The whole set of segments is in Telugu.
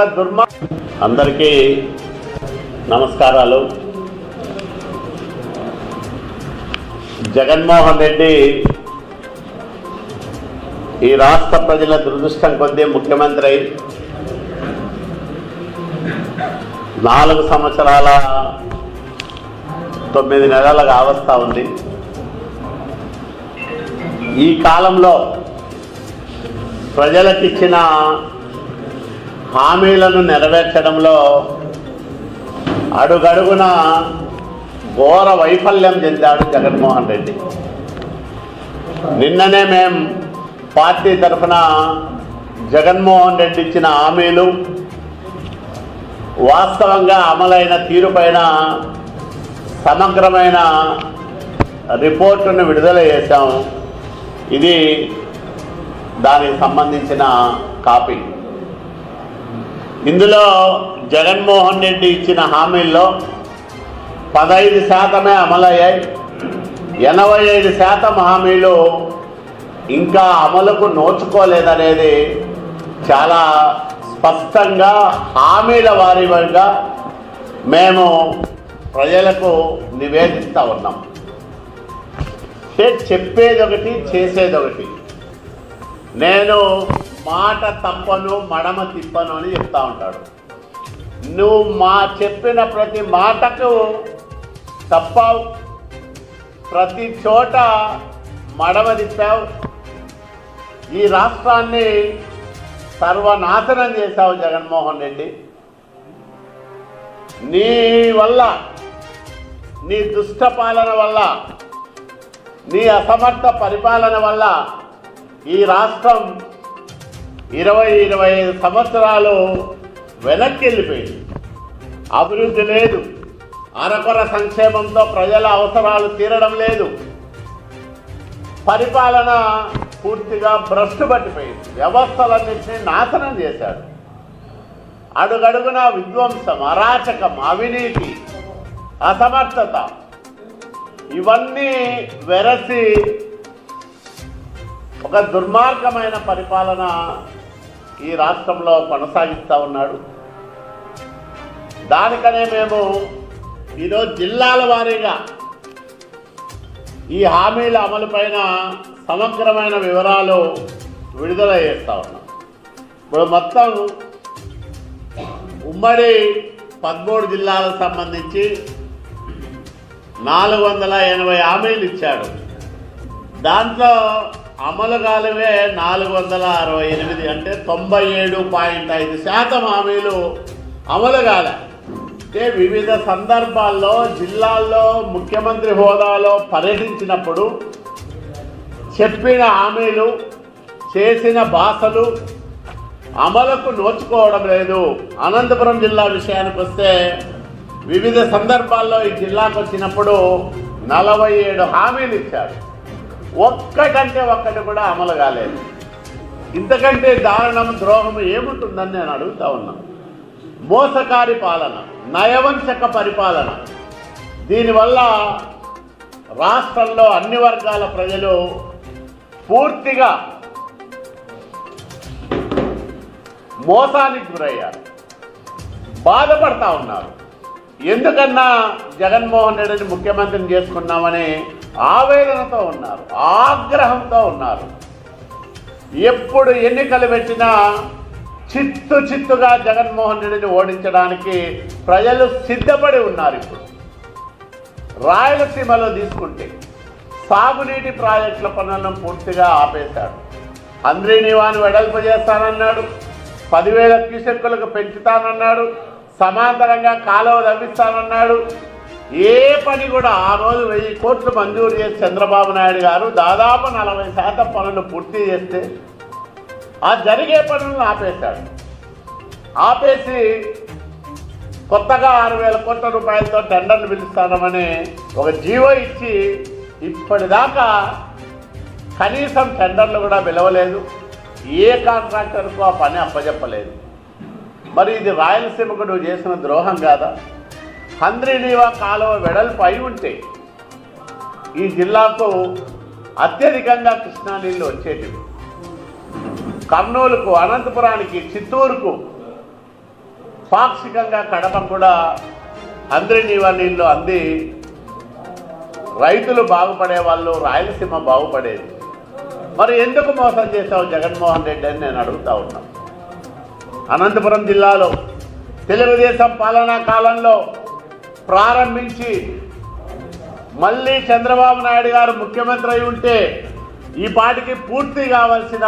ఒక దుర్మా అందరికీ నమస్కారాలు. జగన్మోహన్ రెడ్డి ఈ రాష్ట్ర ప్రజల దురదృష్టం కొద్దీ ముఖ్యమంత్రి. అయి నాలుగు సంవత్సరాల తొమ్మిది నెలలుగా అవస్థ ఉంది. ఈ కాలంలో ప్రజలకు ఇచ్చిన హామీలను నెరవేర్చడంలో అడుగడుగున ఘోర వైఫల్యం చెందాడు జగన్మోహన్ రెడ్డి. నిన్ననే మేం పార్టీ తరఫున జగన్మోహన్ రెడ్డి ఇచ్చిన హామీలు వాస్తవంగా అమలైన తీరుపైన సమగ్రమైన రిపోర్టును విడుదల చేశాం. ఇది దానికి సంబంధించిన కాపీ. ఇందులో జగన్మోహన్ రెడ్డి ఇచ్చిన హామీల్లో పదహైదు శాతమే అమలయ్యాయి. ఎనభై ఐదు శాతం హామీలు ఇంకా అమలుకు నోచుకోలేదనేది చాలా స్పష్టంగా హామీల వారీగా మేము ప్రజలకు నివేదిస్తూ ఉన్నాం. చే- చెప్పేది ఒకటి చేసేది ఒకటి నేను మాట తప్పను మడమ తిప్పను అని చెప్తా ఉంటాడు. నువ్వు మా చెప్పిన ప్రతి మాటకు తప్పావు. ప్రతి చోట మడమ తిప్పావు. ఈ రాష్ట్రాన్ని సర్వనాశనం చేశావు జగన్మోహన్ రెడ్డి. నీ వల్ల నీ దుష్ట పాలన వల్ల నీ అసమర్థ పరిపాలన వల్ల ఈ రాష్ట్రం ఇరవై ఇరవై ఐదు సంవత్సరాలు వెనక్కి వెళ్ళిపోయింది అభివృద్ధి లేదు. అరకొర సంక్షేమంతో ప్రజల అవసరాలు తీరడం లేదు. పరిపాలన పూర్తిగా భ్రష్టు పట్టిపోయింది. వ్యవస్థలన్నింటినీ నాశనం చేశాడు అడుగడుగున విధ్వంసం అరాచకం అవినీతి అసమర్థత ఇవన్నీ వెరసి ఒక దుర్మార్గమైన పరిపాలన ఈ రాష్ట్రంలో కొనసాగిస్తూ ఉన్నాడు. దానికనే మేము ఈరోజు జిల్లాల వారీగా ఈ హామీల అమలు పైన సమగ్రమైన వివరాలు విడుదల చేస్తూ ఉన్నాం. ఇప్పుడు మొత్తం ఉమ్మడి పదమూడు జిల్లాలకు సంబంధించి నాలుగు వందల ఎనభై హామీలు ఇచ్చాడు. దాంట్లో అమలు కాలవే నాలుగు వందల అరవై ఎనిమిది అంటే తొంభై ఏడు పాయింట్ ఐదు శాతం హామీలు అమలు కాలే. అంటే వివిధ సందర్భాల్లో జిల్లాల్లో ముఖ్యమంత్రి హోదాలో పర్యటించినప్పుడు చెప్పిన హామీలు చేసిన భాషలు అమలుకు నోచుకోవడం లేదు. అనంతపురం జిల్లా విషయానికి వస్తే వివిధ సందర్భాల్లో ఈ జిల్లాకు వచ్చినప్పుడు నలభై ఏడు హామీలు ఇచ్చారు. ఒక్కటంటే ఒక్కటి కూడా అమలు కాలేదు. ఇంతకంటే దారుణం ద్రోహం ఏముంటుందని నేను అడుగుతా ఉన్నాను మోసకారి పాలన నయవంచక పరిపాలన. దీనివల్ల రాష్ట్రంలో అన్ని వర్గాల ప్రజలు పూర్తిగా మోసానికి గురయ్యారు. బాధపడతా ఉన్నారు. ఎందుకన్నా జగన్మోహన్ రెడ్డిని ముఖ్యమంత్రిని చేసుకున్నామని ఆవేదనతో ఉన్నారు ఆగ్రహంతో ఉన్నారు. ఎప్పుడు ఎన్నికలు పెట్టినా చిత్తు చిత్తుగా జగన్మోహన్ రెడ్డిని ఓడించడానికి ప్రజలు సిద్ధపడి ఉన్నారు ఇప్పుడు. రాయలసీమలో తీసుకుంటే సాగునీటి ప్రాజెక్టుల పనులను పూర్తిగా ఆపేశాడు. అంద్రీనివాని వెడల్పు చేస్తానన్నాడు పదివేల క్యూసెక్కులకు పెంచుతానన్నాడు సమాంతరంగా కాలువ తవ్విస్తానన్నాడు ఏ పని కూడా ఆ రోజు వెయ్యి కోట్లు మంజూరు చేసి చంద్రబాబు నాయుడు గారు దాదాపు నలభై శాతం పనులు పూర్తి చేస్తే ఆ జరిగే పనులను ఆపేశాడు. ఆపేసి కొత్తగా ఆరు వేల కోట్ల రూపాయలతో టెండర్లు పిలుస్తామని ఒక జీవో ఇచ్చి ఇప్పటిదాకా కనీసం టెండర్లు కూడా పిలవలేదు. ఏ కాంట్రాక్టర్కు ఆ పని అప్పచెప్పలేదు మరి ఇది రాయలసీమకు నువ్వు చేసిన ద్రోహం కాదా? హంద్రీనీవా కాలువ వెడల్పు అయి ఉంటే ఈ జిల్లాకు అత్యధికంగా కృష్ణా నీళ్ళు వచ్చేటివి. కర్నూలుకు అనంతపురానికి చిత్తూరుకు పాక్షికంగా కడప కూడా అందరి నీళ్ళు అంది. రైతులు బాగుపడే వాళ్ళు రాయలసీమ బాగుపడేది. మరి ఎందుకు మోసం చేశావు జగన్మోహన్ రెడ్డి అని నేను అడుగుతా ఉన్నాను అనంతపురం జిల్లాలో తెలుగుదేశం పాలనా కాలంలో ప్రారంభించి మళ్ళీ చంద్రబాబు నాయుడు గారు ముఖ్యమంత్రి అయి ఉంటే ఈ పాటికి పూర్తి కావాల్సిన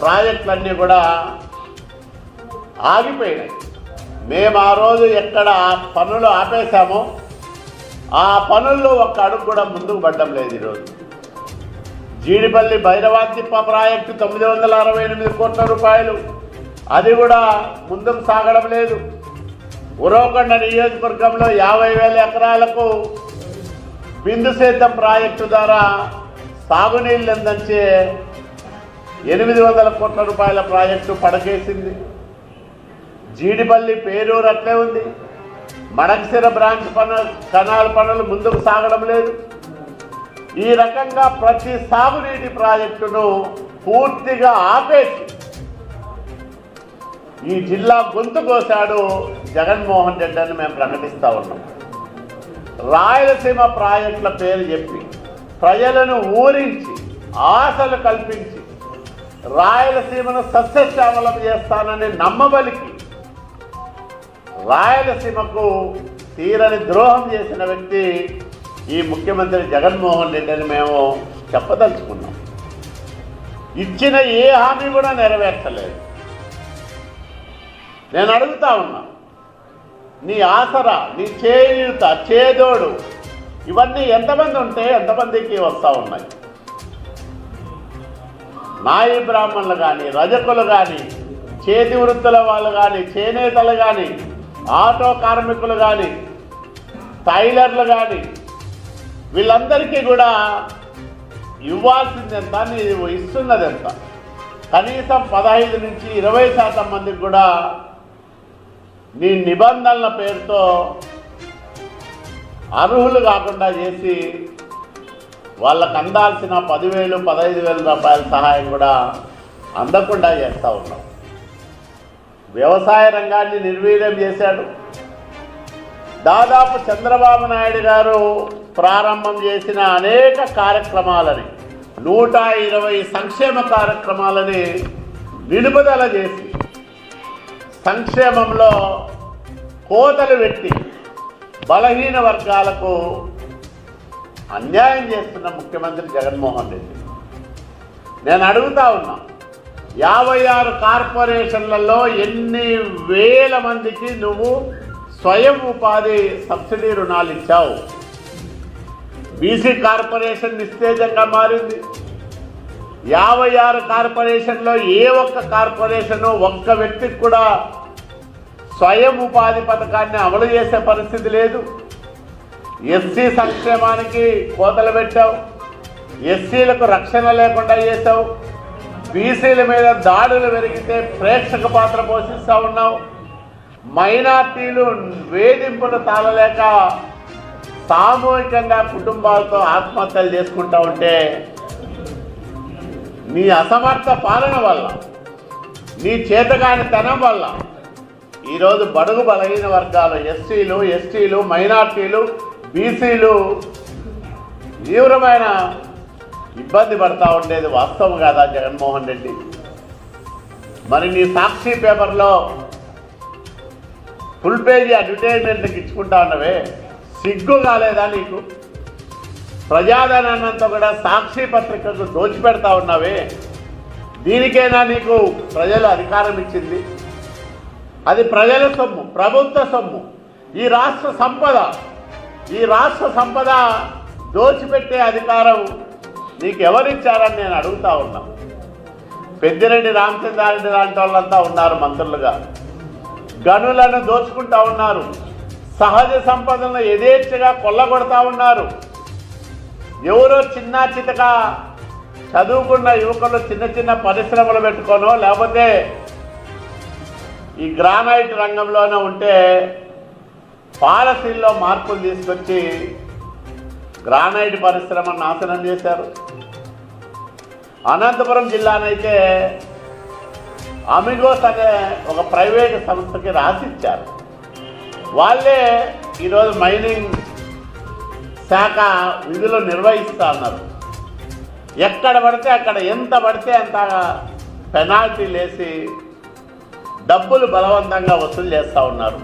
ప్రాజెక్టులన్నీ కూడా ఆగిపోయినాయి. మేము ఆ రోజు ఎక్కడ ఆ పనులు ఆపేశామో ఆ పనుల్లో ఒక్క అడుగు కూడా ముందుకు పడ్డం లేదు ఈరోజు. జీడిపల్లి భైరవాతిప్ప ప్రాజెక్టు తొమ్మిది వందల అరవై ఎనిమిది కోట్ల రూపాయలు. అది కూడా ముందుకు సాగడం లేదు. ఉరవకొండ నియోజకవర్గంలో యాభై వేల ఎకరాలకు బిందు సేద్యం ప్రాజెక్టు ద్వారా సాగునీళ్ళు అందించే ఎనిమిది వందల కోట్ల రూపాయల ప్రాజెక్టు పడకేసింది. జీడిపల్లి పేరూరు అట్లే ఉంది. మడకసిర బ్రాంచ్ పనులు కణాల పనులు ముందుకు సాగడం లేదు. ఈ రకంగా ప్రతి సాగునీటి ప్రాజెక్టును పూర్తిగా ఆపేసి ఈ జిల్లా గొంతు కోశాడు జగన్మోహన్ రెడ్డి అని మేము ప్రకటిస్తూ ఉన్నాం. రాయలసీమ ప్రాజెక్టుల పేరు చెప్పి ప్రజలను ఊరించి ఆశలు కల్పించి రాయలసీమను సస్యశ్యామలం చేస్తానని నమ్మబలికి రాయలసీమకు తీరని ద్రోహం చేసిన వ్యక్తి ఈ ముఖ్యమంత్రి జగన్మోహన్ రెడ్డి అని మేము చెప్పదలుచుకున్నాం. ఇచ్చిన ఏ హామీ కూడా నెరవేర్చలేదు. నేను అడుగుతా ఉన్నా. నీ ఆసరా నీ చేయూత చేదోడు ఇవన్నీ ఎంతమంది ఉంటే ఎంతమందికి వస్తూ ఉన్నాయి? నాయి బ్రాహ్మణులు కానీ రజకులు కానీ చేతి వృత్తుల వాళ్ళు కానీ చేనేతలు కానీ ఆటో కార్మికులు కానీ టైలర్లు కానీ వీళ్ళందరికీ కూడా ఇవ్వాల్సింది ఎంత నీవు ఇస్తున్నది ఎంత కనీసం పదహైదు నుంచి ఇరవై శాతం మందికి కూడా నీ నిబంధనల పేరుతో అర్హులు కాకుండా చేసి వాళ్ళకు అందాల్సిన పదివేలు పదహైదు వేల రూపాయల సహాయం కూడా అందకుండా చేస్తూ ఉన్నాం. వ్యవసాయ రంగాన్ని నిర్వీర్యం చేశాడు. దాదాపు చంద్రబాబు నాయుడు గారు ప్రారంభం చేసిన అనేక కార్యక్రమాలని నూట ఇరవై సంక్షేమ కార్యక్రమాలని నిలుపుదల చేసి సంక్షేమంలో కోతలు పెట్టి బలహీన వర్గాలకు అన్యాయం చేస్తున్న ముఖ్యమంత్రి జగన్మోహన్ రెడ్డి. నేను అడుగుతా ఉన్నా యాభై ఆరు కార్పొరేషన్లలో ఎన్ని వేల మందికి నువ్వు స్వయం ఉపాధి సబ్సిడీ రుణాలు ఇచ్చావు? బీసీ కార్పొరేషన్ నిస్తేజంగా మారింది. యాభై ఆరు కార్పొరేషన్లో ఏ ఒక్క కార్పొరేషను ఒక్క వ్యక్తికి కూడా స్వయం ఉపాధి పథకాన్ని అమలు చేసే పరిస్థితి లేదు. ఎస్సీ సంక్షేమానికి కోతలు పెట్టావు. ఎస్సీలకు రక్షణ లేకుండా చేసావు. బీసీల మీద దాడులు పెరిగితే ప్రేక్షక పాత్ర పోషిస్తూ ఉన్నావు. మైనార్టీలు వేధింపులు తాళలేక సామూహికంగా కుటుంబాలతో ఆత్మహత్యలు చేసుకుంటా ఉంటే నీ అసమర్థ పాలన వల్ల నీ చేతగాని తనం వల్ల ఈరోజు బడుగు బలహీన వర్గాలు ఎస్సీలు ఎస్టీలు మైనార్టీలు బీసీలు తీవ్రమైన ఇబ్బంది పడతా ఉండేది వాస్తవం కాదా జగన్మోహన్ రెడ్డి? మరి నీ సాక్షి పేపర్లో ఫుల్ పేజీ అడ్వర్టైజ్మెంట్కి ఇచ్చుకుంటా ఉన్నవే సిగ్గు కాలేదా నీకు? ప్రజాధనాన్నంతా కూడా సాక్షి పత్రికలు దోచిపెడతా ఉన్నావే. దీనికైనా నీకు ప్రజలు అధికారం ఇచ్చింది? అది ప్రజల సొమ్ము ప్రభుత్వ సొమ్ము. ఈ రాష్ట్ర సంపద ఈ రాష్ట్ర సంపద దోచిపెట్టే అధికారం నీకు ఎవరిచ్చారని నేను అడుగుతా ఉన్నా. పెద్దిరెడ్డి రామచంద్రారెడ్డి లాంటి వాళ్ళంతా ఉన్నారు మంత్రులుగా. గనులను దోచుకుంటా ఉన్నారు. సహజ సంపదలను యథేచ్ఛగా కొల్లగొడతా ఉన్నారు. ఎవరో చిన్న చితక చదువుకున్న యువకులు చిన్న చిన్న పరిశ్రమలు పెట్టుకోనో లేకపోతే ఈ గ్రానైట్ రంగంలోనే ఉంటే పాలసీల్లో మార్పులు తీసుకొచ్చి గ్రానైట్ పరిశ్రమ నాశనం చేశారు. అనంతపురం జిల్లానైతే అమిగోస్ అనే ఒక ప్రైవేట్ సంస్థకి రాసిచ్చారు. వాళ్ళే ఈరోజు మైనింగ్ శాఖ విధులు నిర్వహిస్తూ ఉన్నారు. ఎక్కడ పడితే అక్కడ ఎంత పడితే అంత పెనాల్టీ లేసి డబ్బులు బలవంతంగా వసూలు చేస్తూ ఉన్నారు.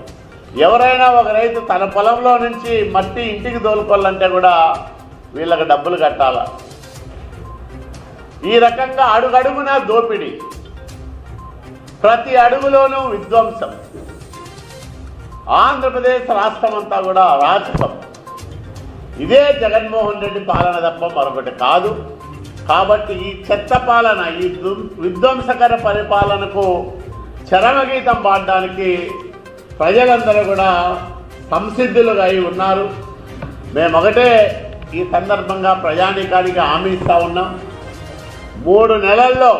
ఎవరైనా ఒక రైతు తన పొలంలో నుంచి మట్టి ఇంటికి తోలుకోవాలంటే కూడా వీళ్ళకి డబ్బులు కట్టాల. ఈ రకంగా అడుగడుగున దోపిడీ. ప్రతి అడుగులోనూ విధ్వంసం. ఆంధ్రప్రదేశ్ రాష్ట్రం అంతా కూడా అరాచకం ఇదే జగన్మోహన్ రెడ్డి పాలన తప్ప మరొకటి కాదు. కాబట్టి ఈ చెత్త పాలన ఈ విధ్వంసకర పరిపాలనకు చరమగీతం పాడడానికి ప్రజలందరూ కూడా సంసిద్ధులుగా అయి ఉన్నారు. మేము ఒకటే ఈ సందర్భంగా ప్రజానీకానికి హామీ ఇస్తూ ఉన్నాం. మూడు నెలల్లో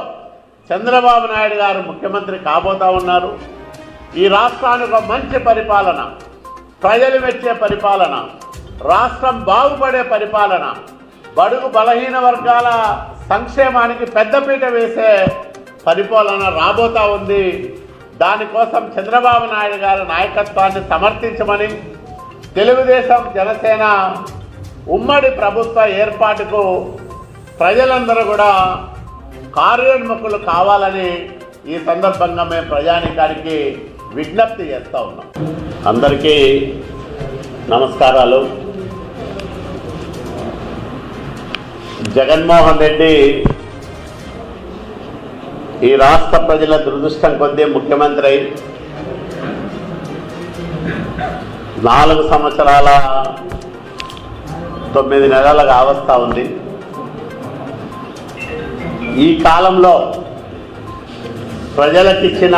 చంద్రబాబు నాయుడు గారు ముఖ్యమంత్రి కాబోతా ఉన్నారు. ఈ రాష్ట్రానికి ఒక మంచి పరిపాలన ప్రజలు మెచ్చే పరిపాలన రాష్ట్రం బాగుపడే పరిపాలన బడుగు బలహీన వర్గాల సంక్షేమానికి పెద్దపీట వేసే పరిపాలన రాబోతా ఉంది. దానికోసం చంద్రబాబు నాయుడు గారి నాయకత్వాన్ని సమర్థించమని తెలుగుదేశం జనసేన ఉమ్మడి ప్రభుత్వ ఏర్పాటుకు ప్రజలందరూ కూడా కార్యోన్ముఖులు కావాలని ఈ సందర్భంగా మేము ప్రజానికానికి విజ్ఞప్తి చేస్తూ ఉన్నాం. అందరికీ నమస్కారాలు. జగన్మోహన్ రెడ్డి ఈ రాష్ట్ర ప్రజల దురదృష్టం కొద్దీ ముఖ్యమంత్రి అయి నాలుగు సంవత్సరాల తొమ్మిది నెలలుగా అవస్థ ఉంది. ఈ కాలంలో ప్రజలకిచ్చిన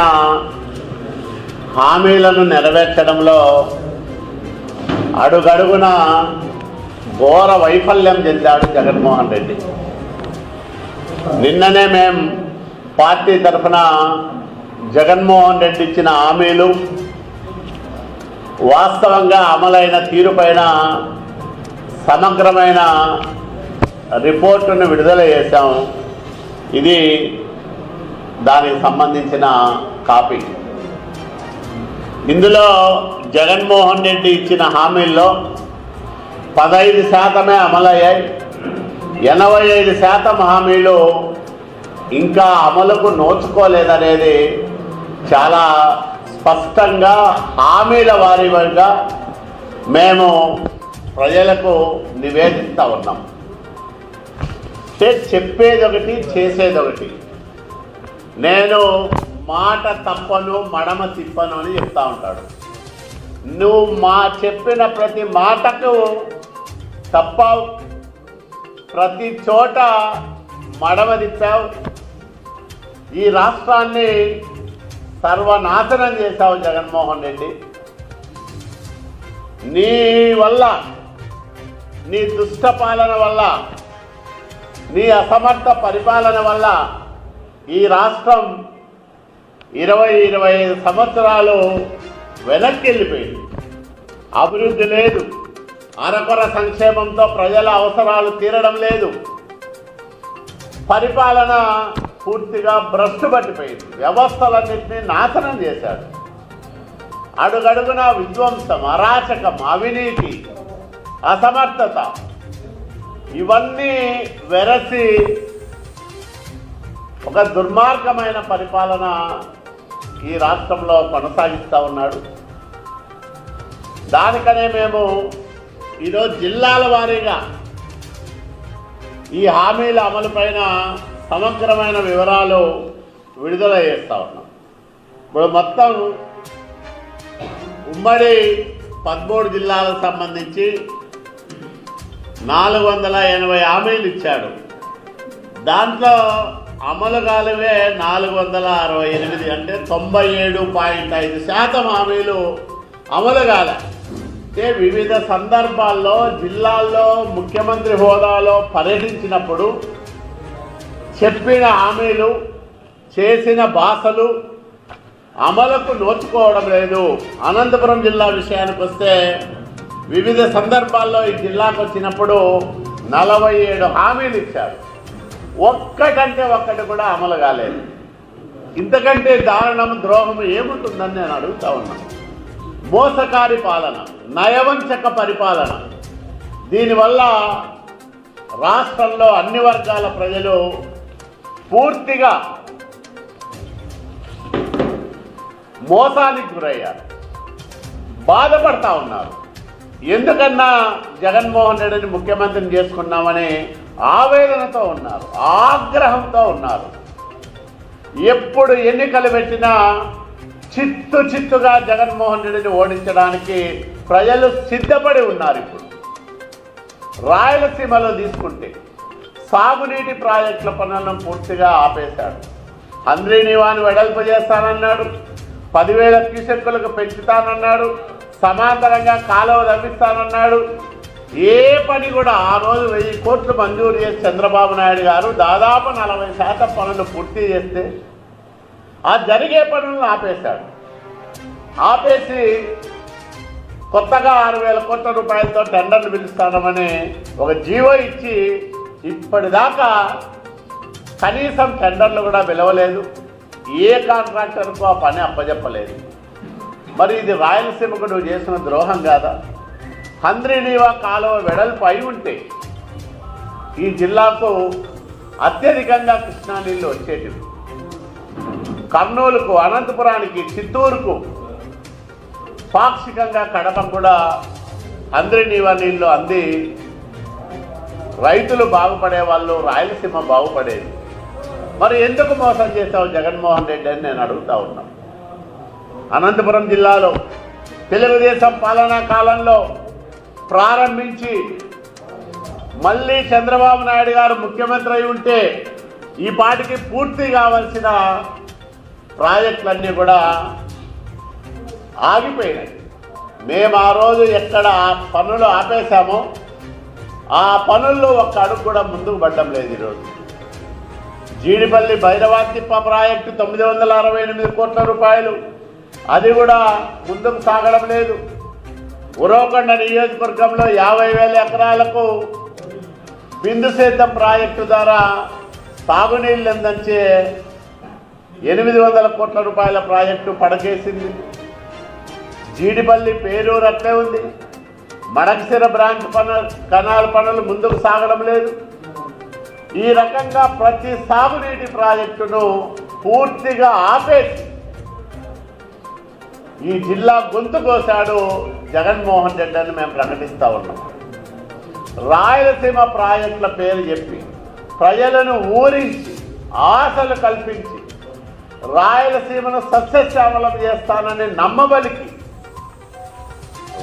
హామీలను నెరవేర్చడంలో అడుగడుగున ఘోర వైఫల్యం చెందాడు జగన్మోహన్ రెడ్డి. నిన్ననే మేం పార్టీ తరఫున జగన్మోహన్ రెడ్డి ఇచ్చిన హామీలు వాస్తవంగా అమలైన తీరుపైన సమగ్రమైన రిపోర్టును విడుదల చేశాం. ఇది దానికి సంబంధించిన కాపీ. ఇందులో జగన్మోహన్ రెడ్డి ఇచ్చిన హామీల్లో పదహైదు శాతమే అమలయ్యాయి. ఎనభై ఐదు శాతం హామీలు ఇంకా అమలుకు నోచుకోలేదనేది చాలా స్పష్టంగా హామీల వారీగా మేము ప్రజలకు నివేదిస్తూ ఉన్నాం. అంటే చెప్పేది ఒకటి చేసేది ఒకటి నేను మాట తప్పను మడమ తిప్పను అని చెప్తా ఉంటాడు. నువ్వు మా చెప్పిన ప్రతి మాటకు తప్పావు ప్రతి చోట మడమ ఈ రాష్ట్రాన్ని సర్వనాశనం చేశావు జగన్మోహన్ రెడ్డి. నీ వల్ల నీ దుష్ట పాలన వల్ల నీ అసమర్థ పరిపాలన వల్ల ఈ రాష్ట్రం ఇరవై ఇరవై ఐదు సంవత్సరాలు వెనక్కి వెళ్ళిపోయింది. అభివృద్ధి లేదు. అనపర సంక్షేమంతో ప్రజల అవసరాలు తీరడం లేదు. పరిపాలన పూర్తిగా భ్రష్టు పట్టిపోయింది. వ్యవస్థలన్నింటినీ నాశనం చేశాడు. అడుగడుగున విధ్వంసం అరాచకం అవినీతి అసమర్థత ఇవన్నీ వెరసి ఒక దుర్మార్గమైన పరిపాలన ఈ రాష్ట్రంలో కొనసాగిస్తూ ఉన్నాడు. దానికనే మేము ఈరోజు జిల్లాల వారీగా ఈ హామీల అమలుపైన సమగ్రమైన వివరాలు విడుదల చేస్తూ ఉన్నాం. ఇప్పుడు మొత్తం ఉమ్మడి పదమూడు జిల్లాలకు సంబంధించి నాలుగు వందల ఎనభై హామీలు ఇచ్చాడు. దాంట్లో అమలు కాలువే నాలుగు వందల అరవై ఎనిమిది అంటే తొంభై ఏడు పాయింట్ ఐదు శాతం హామీలు అమలు కాలే. అంటే వివిధ సందర్భాల్లో జిల్లాల్లో ముఖ్యమంత్రి హోదాలో పర్యటించినప్పుడు చెప్పిన హామీలు చేసిన భాషలు అమలుకు నోచుకోవడం లేదు. అనంతపురం జిల్లా విషయానికి వస్తే వివిధ సందర్భాల్లో ఈ జిల్లాకు వచ్చినప్పుడు నలభై ఏడు హామీలు ఇచ్చారు. ఒక్కటంటే ఒక్కటి కూడా అమలు కాలేదు. ఇంతకంటే దారుణం ద్రోహం ఏముంటుందని నేను అడుగుతా ఉన్నాను మోసకారి పాలన నయవంచక పరిపాలన. దీనివల్ల రాష్ట్రంలో అన్ని వర్గాల ప్రజలు పూర్తిగా మోసానికి గురయ్యారు. బాధపడతా ఉన్నారు. ఎందుకన్నా జగన్మోహన్ రెడ్డిని ముఖ్యమంత్రిని చేసుకున్నామని ఆవేదనతో ఉన్నారు ఆగ్రహంతో ఉన్నారు. ఎప్పుడు ఎన్నికలు పెట్టినా చిత్తు చిత్తుగా జగన్మోహన్ రెడ్డిని ఓడించడానికి ప్రజలు సిద్ధపడి ఉన్నారు ఇప్పుడు. రాయలసీమలో తీసుకుంటే సాగునీటి ప్రాజెక్టుల పనులను పూర్తిగా ఆపేశాడు. అంద్రీనివాని వెడల్పు చేస్తానన్నాడు. పదివేల క్యూసెక్కులకు పెంచుతానన్నాడు. సమాంతరంగా కాలువ తవ్విస్తానన్నాడు. ఏ పని కూడా ఆ రోజు వెయ్యి కోట్లు మంజూరు చేసి చంద్రబాబు నాయుడు గారు దాదాపు నలభై శాతం పనులు పూర్తి చేస్తే ఆ జరిగే పనులను ఆపేశాడు. ఆపేసి కొత్తగా ఆరు వేల కోట్ల రూపాయలతో టెండర్లు పిలుస్తామని ఒక జీవో ఇచ్చి ఇప్పటిదాకా కనీసం టెండర్లు కూడా పిలవలేదు. ఏ కాంట్రాక్టర్కు ఆ పని అప్పజెప్పలేదు. మరి ఇది రాయలసీమకు నువ్వు చేసిన ద్రోహం కాదా? హంద్రీనీవా కాలువ వెడల్పు అయి ఉంటే ఈ జిల్లాకు అత్యధికంగా కృష్ణా నీళ్ళు వచ్చేటివి. కర్నూలుకు అనంతపురానికి చిత్తూరుకు పాక్షికంగా కడప కూడా అందరి నీవా నీళ్ళు అంది. రైతులు బాగుపడే వాళ్ళు రాయలసీమ బాగుపడేది. మరి ఎందుకు మోసం చేశావు జగన్మోహన్ రెడ్డి అని నేను అడుగుతా ఉన్నా. అనంతపురం జిల్లాలో తెలుగుదేశం పాలనా కాలంలో ప్రారంభించి మళ్ళీ చంద్రబాబు నాయుడు గారు ముఖ్యమంత్రి అయి ఉంటే ఈ పాటికి పూర్తి కావాల్సిన ప్రాజెక్టులన్నీ కూడా ఆగిపోయినాయి. మేము ఆ రోజు ఎక్కడ ఆ పనులు ఆపేశామో ఆ పనుల్లో ఒక్క అడుగు కూడా ముందుకు పడ్డం లేదు ఈరోజు. జీడిపల్లి భైరవాతిప్ప ప్రాజెక్టు తొమ్మిది వందల అరవై ఎనిమిది కోట్ల రూపాయలు. అది కూడా ముందుకు సాగడం లేదు. ఉరవకొండ నియోజకవర్గంలో యాభై వేల ఎకరాలకు బిందు సేద్యం ప్రాజెక్టు ద్వారా సాగునీళ్ళు అందించే ఎనిమిది వందల కోట్ల రూపాయల ప్రాజెక్టు పడకేసింది. జీడిపల్లి పేరూరు అట్లే ఉంది. మడకసిర బ్రాంచ్ పనులు కనాల పనులు ముందుకు సాగడం లేదు. ఈ రకంగా ప్రతి సాగునీటి ప్రాజెక్టును పూర్తిగా ఆపేసి ఈ జిల్లా గొంతు కోశాడు జగన్మోహన్ రెడ్డి అని మేము ప్రకటిస్తూ ఉన్నాం. రాయలసీమ ప్రాజెక్టుల పేరు చెప్పి ప్రజలను ఊరించి ఆశలు కల్పించి రాయలసీమను సస్యశ్యామలం చేస్తానని నమ్మబలికి.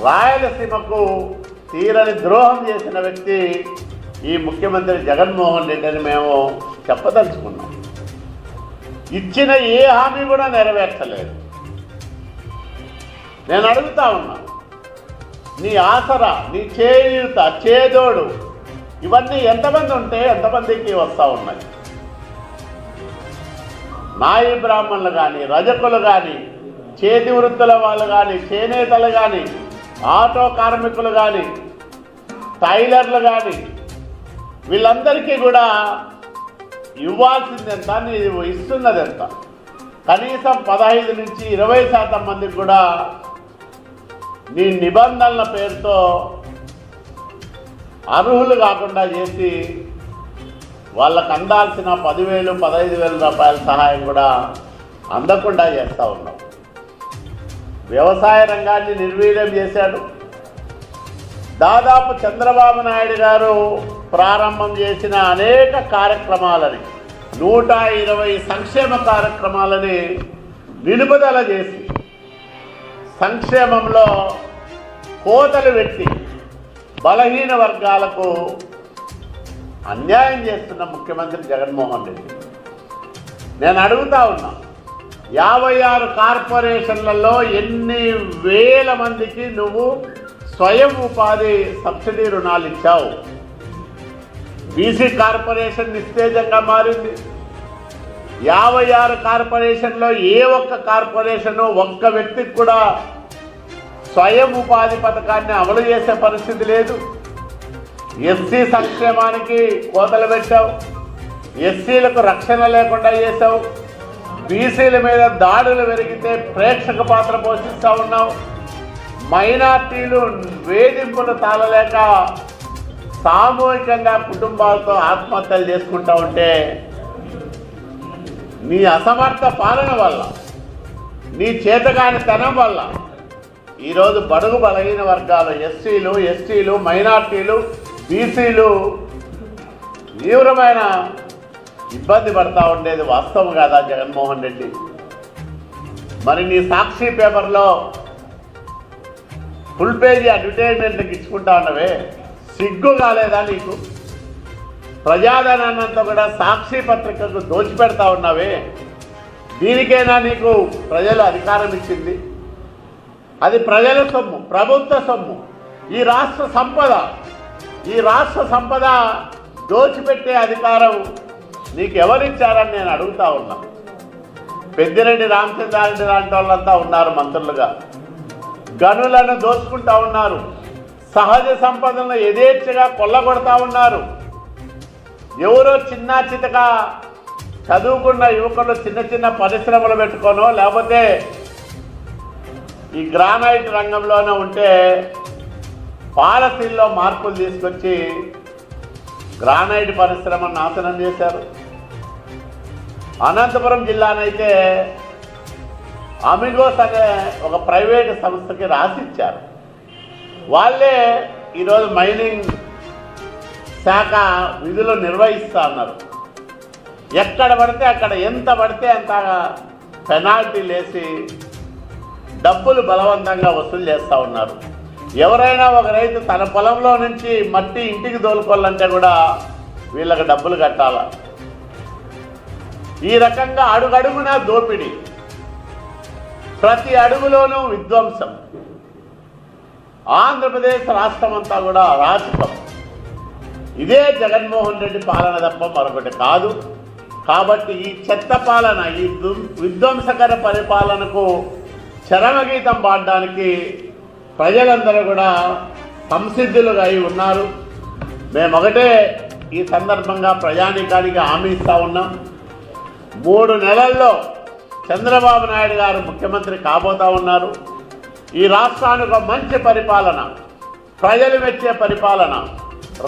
రాయలసీమకు తీరని ద్రోహం చేసిన వ్యక్తి ఈ ముఖ్యమంత్రి జగన్మోహన్ రెడ్డి అని మేము చెప్పదలుచుకున్నాం. ఇచ్చిన ఏ హామీ కూడా నెరవేర్చలేదు. నేను అడుగుతా ఉన్నా నీ ఆసరా నీ చేయూత చేదోడు ఇవన్నీ ఎంతమంది ఉంటే ఎంతమందికి వస్తూ ఉన్నాయి? నాయి బ్రాహ్మణులు కానీ రజకులు కానీ చేతి వృత్తుల వాళ్ళు కానీ చేనేతలు కానీ ఆటో కార్మికులు కానీ టైలర్లు కానీ వీళ్ళందరికీ కూడా ఇవ్వాల్సింది ఎంత నీవు ఇస్తున్నది ఎంత కనీసం పదహైదు నుంచి ఇరవై శాతం మందికి కూడా నీ నిబంధనల పేరుతో అర్హులు కాకుండా చేసి వాళ్ళకు అందాల్సిన పదివేలు పదహైదు వేల రూపాయల సహాయం కూడా అందకుండా చేస్తూ ఉన్నాం. వ్యవసాయ రంగాన్ని నిర్వీర్యం చేశాడు. దాదాపు చంద్రబాబు నాయుడు గారు ప్రారంభం చేసిన అనేక కార్యక్రమాలని నూట ఇరవై సంక్షేమ కార్యక్రమాలని నిలుపుదల చేసి సంక్షేమంలో కోతలు పెట్టి బలహీన వర్గాలకు అన్యాయం చేస్తున్న ముఖ్యమంత్రి జగన్మోహన్ రెడ్డి. నేను అడుగుతా ఉన్నా యాభై ఆరు కార్పొరేషన్లలో ఎన్ని వేల మందికి నువ్వు స్వయం ఉపాధి సబ్సిడీ రుణాలు ఇచ్చావు? బీసీ కార్పొరేషన్ నిస్తేజంగా మారింది. యాభై ఆరు కార్పొరేషన్లో ఏ ఒక్క కార్పొరేషను ఒక్క వ్యక్తికి కూడా స్వయం ఉపాధి పథకాన్ని అమలు చేసే పరిస్థితి లేదు. ఎస్సీ సంక్షేమానికి కోతలు పెట్టావు. ఎస్సీలకు రక్షణ లేకుండా చేసావు బీసీల మీద దాడులు పెరిగితే ప్రేక్షక పాత్ర పోషిస్తూ ఉన్నావు. మైనార్టీలు వేధింపులు తాళలేక సామూహికంగా కుటుంబాలతో ఆత్మహత్యలు చేసుకుంటా ఉంటే నీ అసమర్థ పాలన వల్ల నీ చేతగాని తనం వల్ల ఈరోజు బడుగు బలహీన వర్గాలు ఎస్సీలు ఎస్టీలు మైనార్టీలు బీసీలు తీవ్రమైన ఇబ్బంది పడతా ఉండేది వాస్తవం కాదా జగన్మోహన్ రెడ్డి? మరి నీ సాక్షి పేపర్లో ఫుల్ పేజీ అడ్వర్టైజ్మెంట్కి ఇచ్చుకుంటా ఉన్నవే? సిగ్గు కాలేదా నీకు? ప్రజాధనాన్నంతా కూడా సాక్షి పత్రికకు దోచిపెడతా ఉన్నావే? దీనికైనా నీకు ప్రజలు అధికారం ఇచ్చింది? అది ప్రజల సొమ్ము ప్రభుత్వ సొమ్ము. ఈ రాష్ట్ర సంపద ఈ రాష్ట్ర సంపద దోచిపెట్టే అధికారం నీకు ఎవరిచ్చారని నేను అడుగుతా ఉన్నా. పెద్దిరెడ్డి రామచంద్రారెడ్డి లాంటి వాళ్ళంతా ఉన్నారు మంత్రులుగా. గనులను దోచుకుంటా ఉన్నారు. సహజ సంపదలను యథేచ్ఛగా కొల్లగొడతా ఉన్నారు. ఎవరో చిన్న చితక చదువుకున్న యువకులు చిన్న చిన్న పరిశ్రమలు పెట్టుకోనో లేకపోతే ఈ గ్రానైట్ రంగంలోనే ఉంటే పాలసీల్లో మార్పులు తీసుకొచ్చి గ్రానైట్ పరిశ్రమ నాశనం చేశారు. అనంతపురం జిల్లానైతే అమిగోస్ అనే ఒక ప్రైవేటు సంస్థకి రాసిచ్చారు. వాళ్ళే ఈరోజు మైనింగ్ శాఖ విధులు నిర్వహిస్తా ఉన్నారు. ఎక్కడ పడితే అక్కడ ఎంత పడితే అంత పెనాల్టీ లేసి డబ్బులు బలవంతంగా వసూలు చేస్తూ ఉన్నారు. ఎవరైనా ఒక రైతు తన పొలంలో నుంచి మట్టి ఇంటికి తోలుకోవాలంటే కూడా వీళ్ళకి డబ్బులు కట్టాల? ఈ రకంగా అడుగడుగున దోపిడీ. ప్రతి అడుగులోనూ విధ్వంసం. ఆంధ్రప్రదేశ్ రాష్ట్రం అంతా కూడా రాజకం ఇదే జగన్మోహన్ రెడ్డి పాలన తప్ప మరొకటి కాదు. కాబట్టి ఈ చెత్త పాలన ఈ విధ్వంసకర పరిపాలనకు చరమగీతం పాడడానికి ప్రజలందరూ కూడా సంసిద్ధులుగా అయి ఉన్నారు. మేము ఒకటే ఈ సందర్భంగా ప్రజానికానికి హామీ ఇస్తూ ఉన్నాం. మూడు నెలల్లో చంద్రబాబు నాయుడు గారు ముఖ్యమంత్రి కాబోతా ఉన్నారు. ఈ రాష్ట్రానికి ఒక మంచి పరిపాలన ప్రజలు మెచ్చే పరిపాలన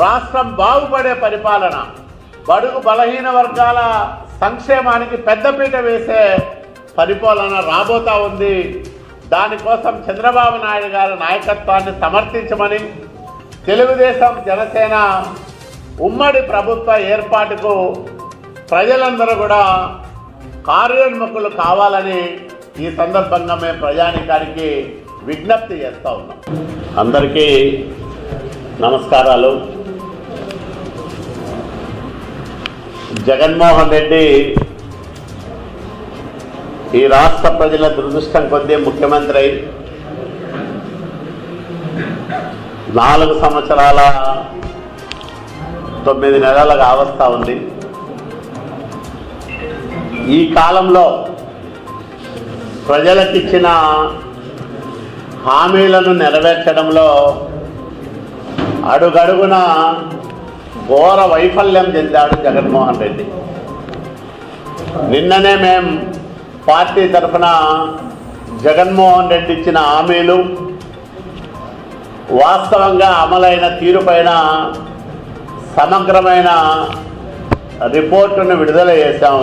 రాష్ట్రం బాగుపడే పరిపాలన బడుగు బలహీన వర్గాల సంక్షేమానికి పెద్దపీట వేసే పరిపాలన రాబోతా ఉంది. దానికోసం చంద్రబాబు నాయుడు గారి నాయకత్వాన్ని సమర్థించమని తెలుగుదేశం జనసేన ఉమ్మడి ప్రభుత్వ ఏర్పాటుకు ప్రజలందరూ కూడా కార్యోన్ముఖులు కావాలని ఈ సందర్భంగా మేము ప్రజానికానికి విజ్ఞప్తి చేస్తూ ఉన్నాం. అందరికీ నమస్కారాలు. జగన్మోహన్ రెడ్డి ఈ రాష్ట్ర ప్రజల దురదృష్టం కొద్దీ ముఖ్యమంత్రి అయి నాలుగు సంవత్సరాల తొమ్మిది నెలలుగా అవస్థ ఉంది. ఈ కాలంలో ప్రజలకిచ్చిన హామీలను నెరవేర్చడంలో అడుగడుగున ఘోర వైఫల్యం చెందాడు జగన్మోహన్ రెడ్డి. నిన్ననే మేం పార్టీ తరఫున జగన్మోహన్ రెడ్డి ఇచ్చిన హామీలు వాస్తవంగా అమలైన తీరుపైన సమగ్రమైన రిపోర్టును విడుదల చేశాం.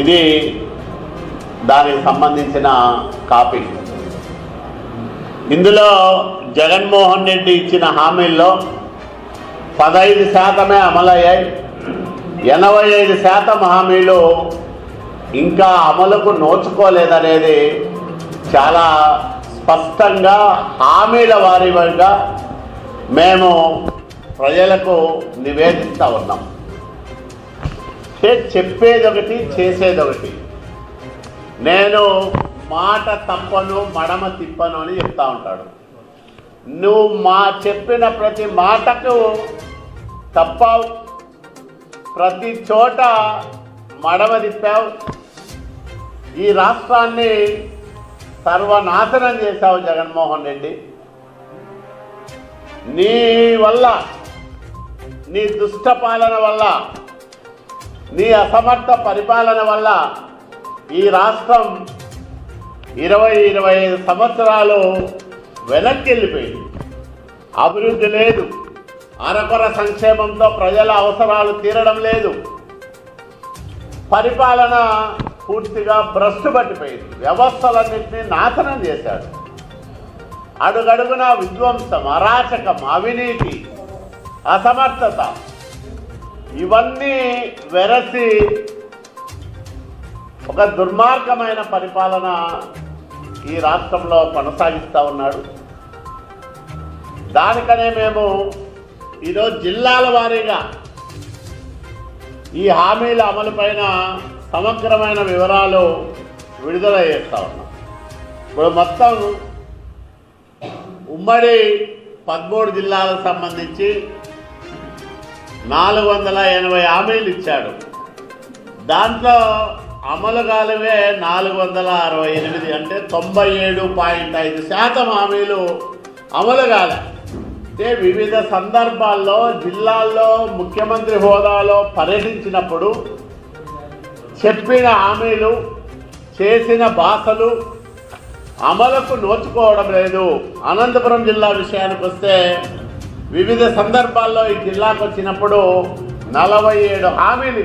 ఇది దానికి సంబంధించిన కాపీ. ఇందులో జగన్మోహన్ రెడ్డి ఇచ్చిన హామీల్లో పదహైదు శాతమే అమలయ్యాయి. ఎనభై ఐదు శాతం హామీలు ఇంకా అమలుకు నోచుకోలేదనేది చాలా స్పష్టంగా హామీల వారీగా మేము ప్రజలకు నివేదిస్తూ ఉన్నాం. అంటే చెప్పేది ఒకటి చేసేది ఒకటి నేను మాట తప్పను మడమ తిప్పను అని చెప్తా ఉంటాడు. నువ్వు మా చెప్పిన ప్రతి మాటకు తప్పావు. ప్రతి చోట మడమ తిప్పావు. ఈ రాష్ట్రాన్ని సర్వనాశనం చేశావు జగన్మోహన్ రెడ్డి. నీ వల్ల నీ దుష్ట పాలన వల్ల నీ అసమర్థ పరిపాలన వల్ల ఈ రాష్ట్రం ఇరవై ఇరవై ఐదు సంవత్సరాలు వెనక్కి వెళ్ళిపోయింది. అభివృద్ధి లేదు. అరకొర సంక్షేమంతో ప్రజల అవసరాలు తీరడం లేదు. పరిపాలన పూర్తిగా భ్రష్టు పట్టిపోయింది. వ్యవస్థలన్నింటినీ నాశనం చేశాడు. అడుగడుగున విధ్వంసం అరాచకం అవినీతి అసమర్థత ఇవన్నీ వెరసి ఒక దుర్మార్గమైన పరిపాలన ఈ రాష్ట్రంలో కొనసాగిస్తూ ఉన్నాడు. దానికనే మేము ఈరోజు జిల్లాల వారీగా ఈ హామీల అమలు పైన సమగ్రమైన వివరాలు విడుదల చేస్తూ ఉన్నాం. ఇప్పుడు మొత్తం ఉమ్మడి పదమూడు జిల్లాలకు సంబంధించి నాలుగు వందల ఎనభై హామీలు ఇచ్చాడు. దాంట్లో అమలు కాలువే నాలుగు వందల అరవై ఎనిమిది అంటే తొంభై ఏడు పాయింట్ ఐదు శాతం హామీలు అమలు కాలే. అంటే వివిధ సందర్భాల్లో జిల్లాల్లో ముఖ్యమంత్రి హోదాలో పర్యటించినప్పుడు చెప్పిన హామీలు చేసిన భాషలు అమలుకు నోచుకోవడం లేదు. అనంతపురం జిల్లా విషయానికి వస్తే వివిధ సందర్భాల్లో ఈ జిల్లాకు వచ్చినప్పుడు నలభై ఏడు హామీలు